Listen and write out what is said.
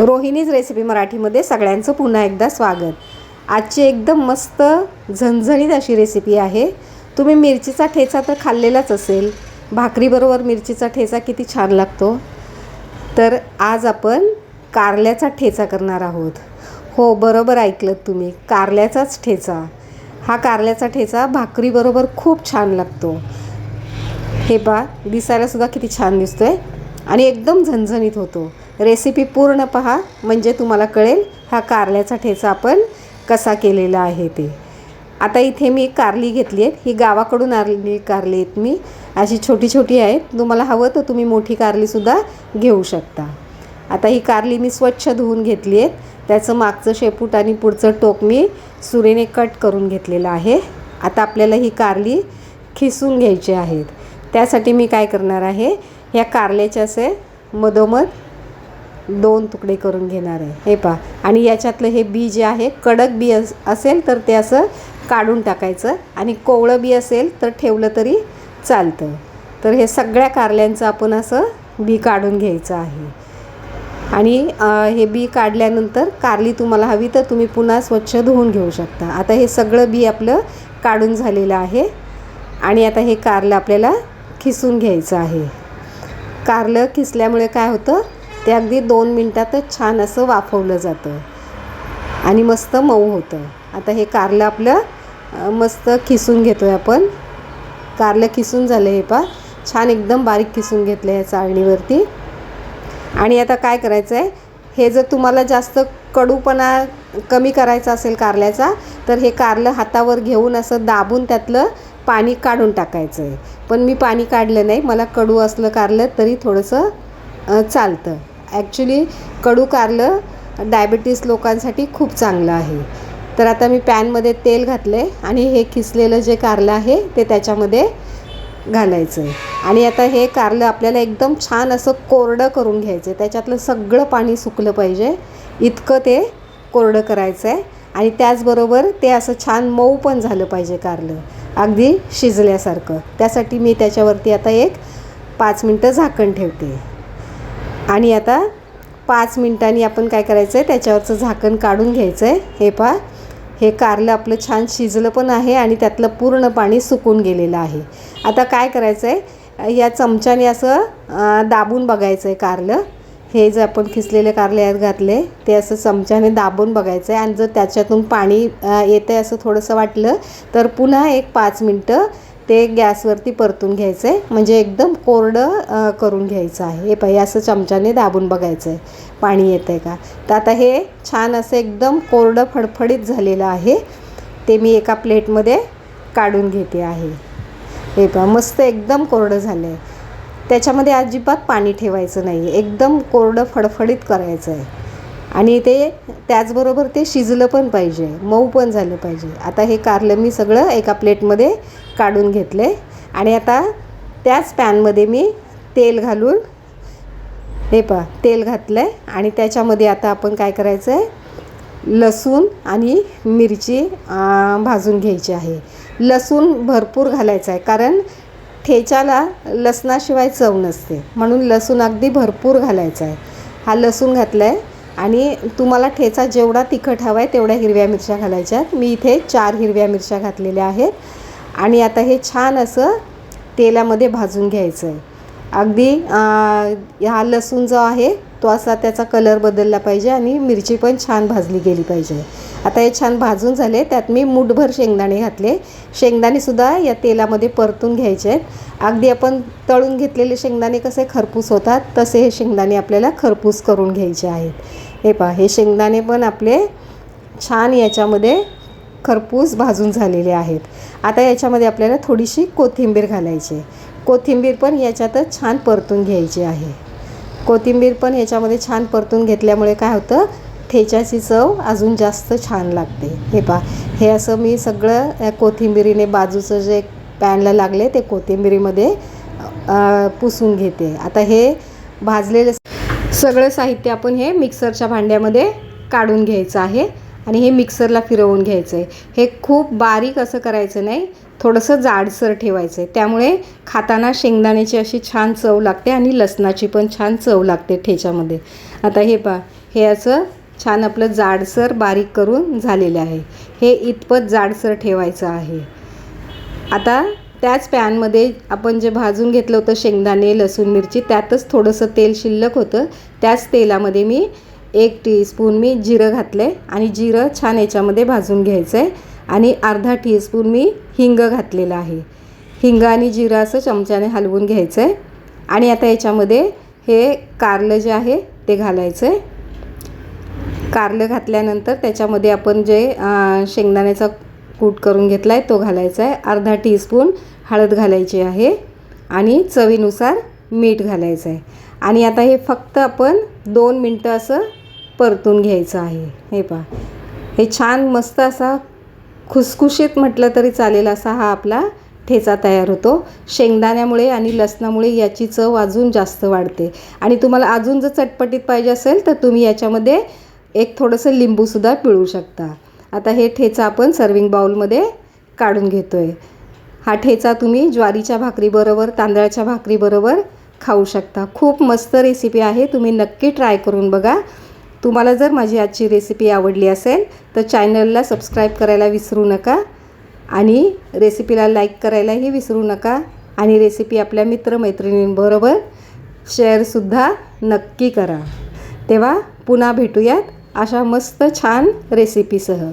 Rohini's recipe मराठीमध्ये सगळ्यांचं पुन्हा एकदा स्वागत. आजची एकदम मस्त झणझणीत अशी रेसिपी आहे. तुम्ही मिरचीचा ठेचा तर खाल्लेलाच असेल. भाकरीबरोबर मिरचीचा ठेचा किती छान लागतो. तर आज आपण कारल्याचा ठेचा करणार आहोत. हो बरोबर ऐकलं तुम्ही. कारल्याचाच ठेचा. हा कारल्याचा ठेचा भाकरीबरोबर खूप छान लागतो. हे पा दिसायलासुद्धा किती छान दिसतो आहे आणि एकदम झणझणीत होतो. रेसिपी पूर्ण पहा म्हणजे तुम्हाला कळेल हा कारल्याचा ठेचा आपण कसा केलेला आहे ते. आता इथे मी कारली घेतली आहेत. ही गावाकडून आलेली कारली आहेत मी. अशी छोटी छोटी आहेत. तुम्हाला हवं तर तुम्ही मोठी कारलीसुद्धा घेऊ शकता. आता ही कारली मी स्वच्छ धुवून घेतली आहेत. त्याचं मागचं शेपूट आणि पुढचं टोक मी सुरीने कट करून घेतलेलं आहे. आता आपल्याला ही कारली खिसून घ्यायची आहेत. त्यासाठी मी काय करणार आहे? ह्या कारल्याचे असे मधोमध दोन तुकडे करून घेणार आहे. हे पहा. आणि याच्यातलं हे बी जे आहे कडक बी अस असेल तर ते असं काढून टाकायचं आणि कोवळं बी असेल तर ठेवलं तरी चालतं. तर हे सगळ्या कारल्यांचं आपण असं बी काढून घ्यायचं आहे. आणि हे बी काढल्यानंतर कारली तुम्हाला हवी तर तुम्ही पुन्हा स्वच्छ धुवून घेऊ शकता. आता हे सगळं बी आपलं काढून झालेलं आहे. आणि आता हे कारलं आपल्याला खिसून घ्यायचं आहे. कारलं खिसल्यामुळे काय होतं? ते अगदी दोन मिनटातच छान असं वाफवलं जातं. आणि मस्त मऊ होतं. आता हे कारलं आपलं मस्त खिसून घेतो आहे आपण. कारलं खिसून झालं हे पा छान एकदम बारीक खिसून घेतलं आहे चाळणीवरती. आणि आता काय करायचं आहे हे जर तुम्हाला जास्त कडूपणा कमी करायचा असेल कारल्याचा तर हे कारलं हातावर घेऊन असं दाबून त्यातलं पाणी काढून टाकायचं आहे पण मी पाणी काढलं नाही. मला कडू असलं कारलं तरी थोडंसं चालतं. ॲक्च्युली कडू कारलं डायबिटीस लोकांसाठी खूप चांगलं आहे. तर आता मी पॅनमध्ये तेल घातलं आहे आणि हे खिसलेलं जे कारलं आहे ते त्याच्यामध्ये घालायचं आहे आणि आता हे कारलं आपल्याला एकदम छान असं कोरडं करून घ्यायचं आहे त्याच्यातलं सगळं पाणी सुकलं पाहिजे. इतकं ते कोरडं करायचं आहे आणि त्याचबरोबर ते असं छान मऊ पण झालं पाहिजे कारलं. अगदी शिजल्यासारखं. त्यासाठी मी त्याच्यावरती आता एक पाच मिनटं झाकण ठेवते. आणि आता पाच मिनटांनी आपण काय करायचं आहे त्याच्यावरचं झाकण काढून घ्यायचं आहे हे पहा. हे कारलं आपलं छान शिजलं पण आहे आणि त्यातलं पूर्ण पाणी सुकून गेलेलं आहे. आता काय करायचं आहे या चमच्याने असं दाबून बघायचं आहे कारलं. हे जे आपण खिसलेले कारले यात घातले ते असं चमच्याने दाबून बघायचं आहे आणि जर त्याच्यातून पाणी येतं आहे असं थोडंसं वाटलं तर पुन्हा एक पाच मिनटं ते गॅसवरती परतून घ्यायचं आहे म्हणजे एकदम कोरडं करून घ्यायचं आहे. हे पाहिजे असं चमच्याने दाबून बघायचं आहे पाणी येतं आहे का? तर आता हे छान असं एकदम कोरडं फडफडीत झालेलं आहे. ते मी एका प्लेटमध्ये काढून घेते आहे. हे पहा मस्त एकदम कोरडं झालं आहे त्याच्यामध्ये अजिबात पाणी ठेवायचं नाही आहे एकदम कोरडं फडफडीत करायचं आहे आणि ते त्याचबरोबर ते शिजलं पण पाहिजे मऊ पण झालं पाहिजे. आता हे कारलं मी सगळं एका प्लेटमध्ये काढून घेतले आणि आता त्याच पॅनमध्ये मी तेल घालून हे पहा तेल घातलं आहे आणि त्याच्यामध्ये आता आपण काय करायचं आहे लसूण आणि मिरची भाजून घ्यायची आहे. लसूण भरपूर घालायचं आहे कारण ठेच्याला लसणाशिवाय चव नसते. म्हणून लसूण अगदी भरपूर घालायचा आहे हा लसूण घातला आहे आणि तुम्हाला ठेचा जेवढा तिखट हवा आहे तेवढ्या हिरव्या मिरच्या घालायच्यात मी इथे चार हिरव्या मिरच्या घातलेल्या आहेत. आणि आता हे छान असं तेलामध्ये भाजून घ्यायचं आहे. अगदी हा लसूण जो आहे तो असा त्याचा कलर बदलला पाहिजे आणि मिरची पण छान भाजली गेली पाहिजे. आता हे छान भाजून झाले त्यात मी मुठभर शेंगदाणे घातले. शेंगदाणेसुद्धा या तेलामध्ये परतून घ्यायचे. आहेत अगदी आपण तळून घेतलेले शेंगदाणे कसे खरपूस होतात तसे हे शेंगदाणे आपल्याला खरपूस करून घ्यायचे आहेत. हे पहा हे शेंगदाणे पण आपले छान याच्यामध्ये खरपूस भाजून झालेले आहेत. आता याच्यामध्ये आपल्याला थोडीशी कोथिंबीर घालायची कोथिंबीर पण याच्यातच छान परतून घ्यायची आहे. कोथिंबीर पण याच्यामध्ये छान परतून घेतल्यामुळे काय होतं? ठेच्याची चव अजून जास्त छान लागते. हे पा हे असं मी सगळं कोथिंबीरीने कोथिंबिरीने बाजूचं जे पॅनला लागले ते कोथिंबिरीमध्ये पुसून घेते. आता हे भाजलेलं सगळं साहित्य आपण हे मिक्सरच्या भांड्यामध्ये काढून घ्यायचं आहे. आणि हे मिक्सरला फिरवून घ्यायचं आहे हे खूप बारीक असं करायचं नाही थोडंसं जाडसर ठेवायचं आहे त्यामुळे खाताना शेंगदाण्याची अशी छान चव लागते आणि लसणाची पण छान चव लागते ठेच्यामध्ये. आता हे पा हे असं छान आपलं जाडसर बारीक करून झालेलं आहे. हे इतपत जाडसर ठेवायचं आहे. आता त्याच पॅनमध्ये आपण जे भाजून घेतलं होतं शेंगदाणे लसूण मिरची त्यातच थोडंसं तेल शिल्लक होतं. त्याच तेलामध्ये मी एक टीस्पून मी जिरं घातलं आहे आणि जिरं छान याच्यामध्ये भाजून घ्यायचं आहे आणि अर्धा टीस्पून मी हिंग घातलेलं आहे. हिंग आणि जिरं असं चमच्याने हलवून घ्यायचं आहे आणि आता याच्यामध्ये हे कारलं जे आहे ते घालायचं आहे कारलं घातल्यानंतर त्याच्यामध्ये आपण जे शेंगदाण्याचा कूट करून घेतला आहे तो घालायचा आहे अर्धा टीस्पून हळद घालायची आहे आणि चवीनुसार मीठ घालायचं आहे आणि आता हे फक्त आपण दोन मिनटं असं परतून घ्यायचं आहे. हे पहा. हे छान मस्त असा खुसखुशीत म्हटलं तरी चालेल असा हा आपला ठेचा तयार होतो. शेंगदाण्यामुळे आणि लसणामुळे याची चव अजून जास्त वाढते. आणि तुम्हाला अजून जर चटपटीत पाहिजे असेल तर तुम्ही याच्यामध्ये एक थोडंसं लिंबूसुद्धा पिळू शकता. आता हे ठेचा आपण सर्विंग बाउलमध्ये काढून घेतो आहे हा ठेचा तुम्ही ज्वारीच्या भाकरीबरोबर तांदळाच्या भाकरीबरोबर खाऊ शकता. खूप मस्त रेसिपी आहे. तुम्ही नक्की ट्राय करून बघा. तुम्हाला जर माझी आजची रेसिपी आवडली असेल तर चॅनलला सबस्क्राईब करायला विसरू नका आणि रेसिपीला लाईक करायलाही विसरू नका आणि रेसिपी आपल्या मित्रमैत्रिणींबरोबर शेअरसुद्धा नक्की करा. तेव्हा पुन्हा भेटूयात अशा मस्त छान रेसिपीसह